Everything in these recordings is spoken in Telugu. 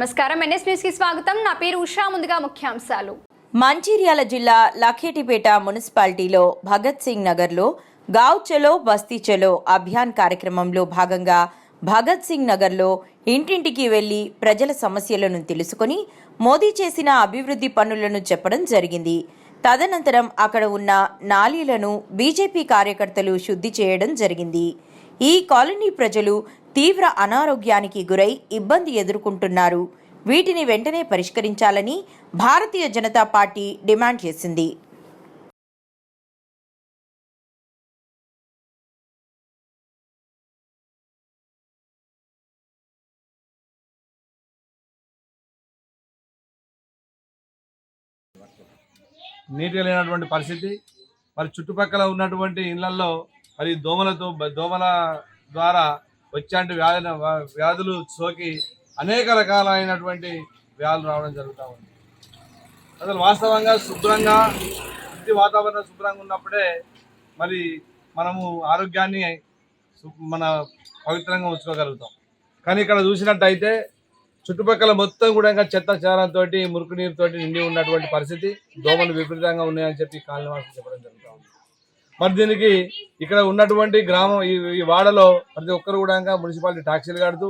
నమస్కారం. ఎన్ఎస్ న్యూస్కి స్వాగతం. నా పేరు ఉషా. ముందుగా ముఖ్యాంశాలు. మంచిర్యాల జిల్లా లఖేటిపేట మున్సిపాలిటీలో భగత్ సింగ్ నగర్లో గావ్ చలో బస్తీ చలో అభియాన్ కార్యక్రమంలో భాగంగా భగత్ సింగ్ నగర్లో ఇంటింటికి వెళ్ళి ప్రజల సమస్యలను తెలుసుకొని మోదీ చేసిన అభివృద్ధి పనులను చెప్పడం జరిగింది. తదనంతరం అక్కడ ఉన్న నాలీలను బీజేపీ కార్యకర్తలు శుద్ధి చేయడం జరిగింది. ఈ కాలనీ ప్రజలు తీవ్ర అనారోగ్యానికి గురై ఇబ్బంది ఎదుర్కొంటున్నారు. వీటిని వెంటనే పరిష్కరించాలని భారతీయ జనతా పార్టీ డిమాండ్ చేసింది. నీట్గా లేనటువంటి పరిస్థితి మరి చుట్టుపక్కల ఉన్నటువంటి ఇళ్ళలో మరి దోమలతో దోమల ద్వారా వచ్చేంటి వ్యాధుల వ్యాధులు సోకి అనేక రకాలైనటువంటి వ్యాధులు రావడం జరుగుతూ ఉంది. అసలు వాస్తవంగా శుభ్రంగా ఇంటి వాతావరణం శుభ్రంగా ఉన్నప్పుడే మరి మనము ఆరోగ్యాన్ని మన పవిత్రంగా ఉంచుకోగలుగుతాం. కానీ ఇక్కడ చూసినట్టయితే చుట్టుపక్కల మొత్తం కూడా ఇంకా చెత్త చారంతో మురికి నీరుతోటి నిండి ఉన్నటువంటి పరిస్థితి దోమలు విపరీతంగా ఉన్నాయని చెప్పి కాలనివాసులు చెప్పడం జరుగుతుంది. మరి దీనికి ఇక్కడ ఉన్నటువంటి గ్రామం ఈ ఈ వాడలో ప్రతి ఒక్కరు కూడా మున్సిపాలిటీ ట్యాక్సీలు కడుతూ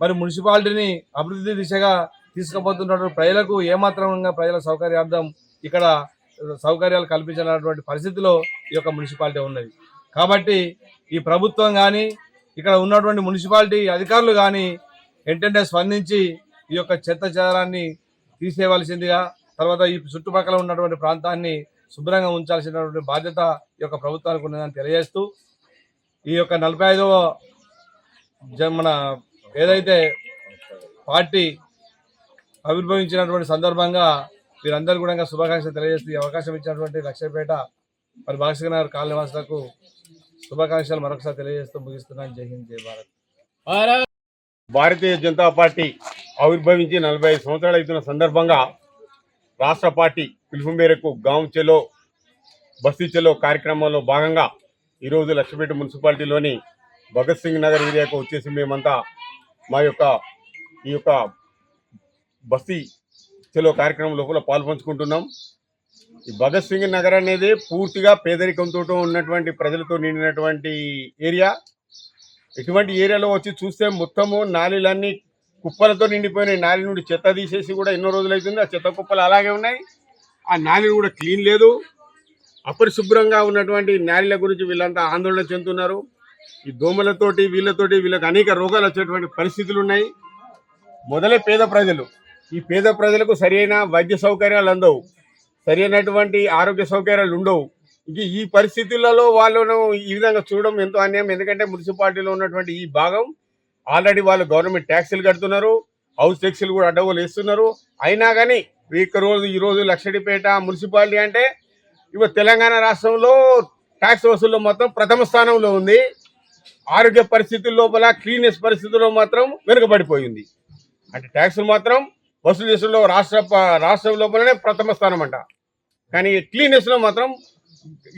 మరి మున్సిపాలిటీని అభివృద్ధి దిశగా తీసుకుపోతున్నటువంటి ప్రజలకు ఏమాత్రంగా ప్రజల సౌకర్యార్థం ఇక్కడ సౌకర్యాలు కల్పించినటువంటి పరిస్థితిలో ఈ యొక్క మున్సిపాలిటీ ఉన్నది. కాబట్టి ఈ ప్రభుత్వం కానీ ఇక్కడ ఉన్నటువంటి మున్సిపాలిటీ అధికారులు కానీ వెంటనే స్పందించి ఈ యొక్క చెత్త చెదారాన్ని తీసేయవలసిందిగా తర్వాత ఈ చుట్టుపక్కల ఉన్నటువంటి ప్రాంతాన్ని శుభ్రంగా ఉంచాల్సినటువంటి బాధ్యత ఈ యొక్క ప్రభుత్వానికి ఉన్నదని తెలియజేస్తూ ఈ యొక్క నలభై ఐదవ జ- మన ఏదైతే పార్టీ ఆవిర్భవించినటువంటి సందర్భంగా వీరందరూ కూడా శుభాకాంక్షలు తెలియజేస్తూ ఈ అవకాశం ఇచ్చినటువంటి లక్ష్యపేట మరి భాస్కర్ నగర్ కాలనివాసులకు శుభాకాంక్షలు మరొకసారి తెలియజేస్తూ ముగిస్తున్నాను. జై హింద్ జై భారత్. భారతీయ జనతా పార్టీ ఆవిర్భవించి నలభై ఐదు సంవత్సరాలు అవుతున్న సందర్భంగా రాష్ట్ర పార్టీ పిలుపు మేరకు గాం చెలో బస్తీ చెలో కార్యక్రమంలో భాగంగా ఈరోజు లక్ష్మీపేట మున్సిపాలిటీలోని భగత్ సింగ్ నగర్ ఏరియాకు వచ్చేసి మేమంతా మా యొక్క ఈ యొక్క బస్తీ చెలో కార్యక్రమం లోపల పాల్పంచుకుంటున్నాం. ఈ భగత్ సింగ్ నగర్ అనేది పూర్తిగా పేదరికంతో ఉన్నటువంటి ప్రజలతో నిండినటువంటి ఏరియా. ఇటువంటి ఏరియాలో వచ్చి చూస్తే మొత్తము నాలీలన్నీ కుప్పలతో నిండిపోయినాయి. నాలి నుండి చెత్త తీసేసి కూడా ఎన్నో రోజులు అవుతుంది ఆ చెత్త కుప్పలు అలాగే ఉన్నాయి. ఆ నాలిని కూడా క్లీన్ లేదు. అపరిశుభ్రంగా ఉన్నటువంటి నాలిల గురించి వీళ్ళంతా ఆందోళన చెందుతున్నారు. ఈ దోమలతోటి వీళ్ళతోటి వీళ్ళకి అనేక రోగాలు వచ్చేటువంటి పరిస్థితులు ఉన్నాయి. మొదలే పేద ప్రజలు. ఈ పేద ప్రజలకు సరైన వైద్య సౌకర్యాలు అందవు. సరైనటువంటి ఆరోగ్య సౌకర్యాలు ఉండవు. ఇంక ఈ పరిస్థితులలో వాళ్ళను ఈ విధంగా చూడడం ఎంతో అన్యాయం. ఎందుకంటే మున్సిపాలిటీలో ఉన్నటువంటి ఈ భాగం ఆల్రెడీ వాళ్ళు గవర్నమెంట్ ట్యాక్సీలు కడుతున్నారు. హౌస్ ట్యాక్సీలు కూడా అడ్డగోలు వేస్తున్నారు. అయినా కానీ రోజు ఈరోజు లక్షడిపేట మున్సిపాలిటీ అంటే ఇవ తెలంగాణ రాష్ట్రంలో ట్యాక్స్ వసూలు మొత్తం ప్రథమ స్థానంలో ఉంది. ఆరోగ్య పరిస్థితుల లోపల క్లీనెస్ పరిస్థితుల్లో మాత్రం వెనుకబడిపోయింది. అంటే ట్యాక్సులు మాత్రం వసూలు చేసులో రాష్ట్ర రాష్ట్రం లోపలనే ప్రథమ స్థానం అంట కానీ క్లీనెస్లో మాత్రం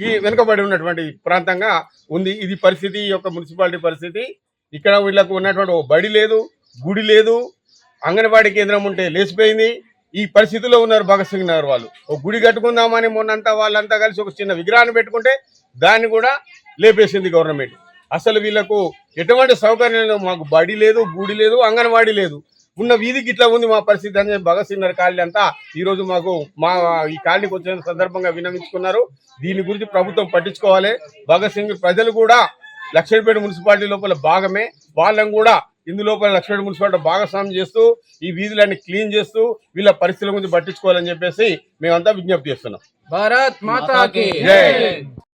ఈ వెనుకబడి ఉన్నటువంటి ప్రాంతంగా ఉంది. ఇది పరిస్థితి ఈ యొక్క మున్సిపాలిటీ పరిస్థితి. ఇక్కడ వీళ్ళకు ఉన్నటువంటి ఓ బడి లేదు గుడి లేదు. అంగన్వాడీ కేంద్రం ఉంటే లేచిపోయింది. ఈ పరిస్థితిలో ఉన్నారు భగత్ సింగ్ నగర్ వాళ్ళు. ఒక గుడి కట్టుకుందామని మొన్నంతా వాళ్ళంతా కలిసి ఒక చిన్న విగ్రహాన్ని పెట్టుకుంటే దాన్ని కూడా లేపేసింది గవర్నమెంట్ అసలు వీళ్ళకు ఎటువంటి సౌకర్యం లేదు. మాకు బడి లేదు గుడి లేదు అంగన్వాడీ లేదు. ఉన్న వీధికి ఇట్లా ఉంది మా పరిస్థితి అని భగత్ సింగ్ నగర్ కాలనీ అంతా ఈరోజు మాకు మా ఈ కాలనీకి వచ్చిన సందర్భంగా విన్నవించుకున్నారు. దీని గురించి ప్రభుత్వం పట్టించుకోవాలి. భగత్ సింగ్ ప్రజలు కూడా లక్ష్మీపేట మున్సిపాలిటీ లోపల భాగమే. వాళ్ళని కూడా ఇందులోపల లక్ష్మీ మున్సిపాలిటీ భాగస్వామ్యం చేస్తూ ఈ వీధులన్నీ క్లీన్ చేస్తూ వీళ్ళ పరిస్థితుల గురించి పట్టించుకోవాలని చెప్పేసి మేమంతా విజ్ఞప్తి చేస్తున్నాం. భారత్ మాతా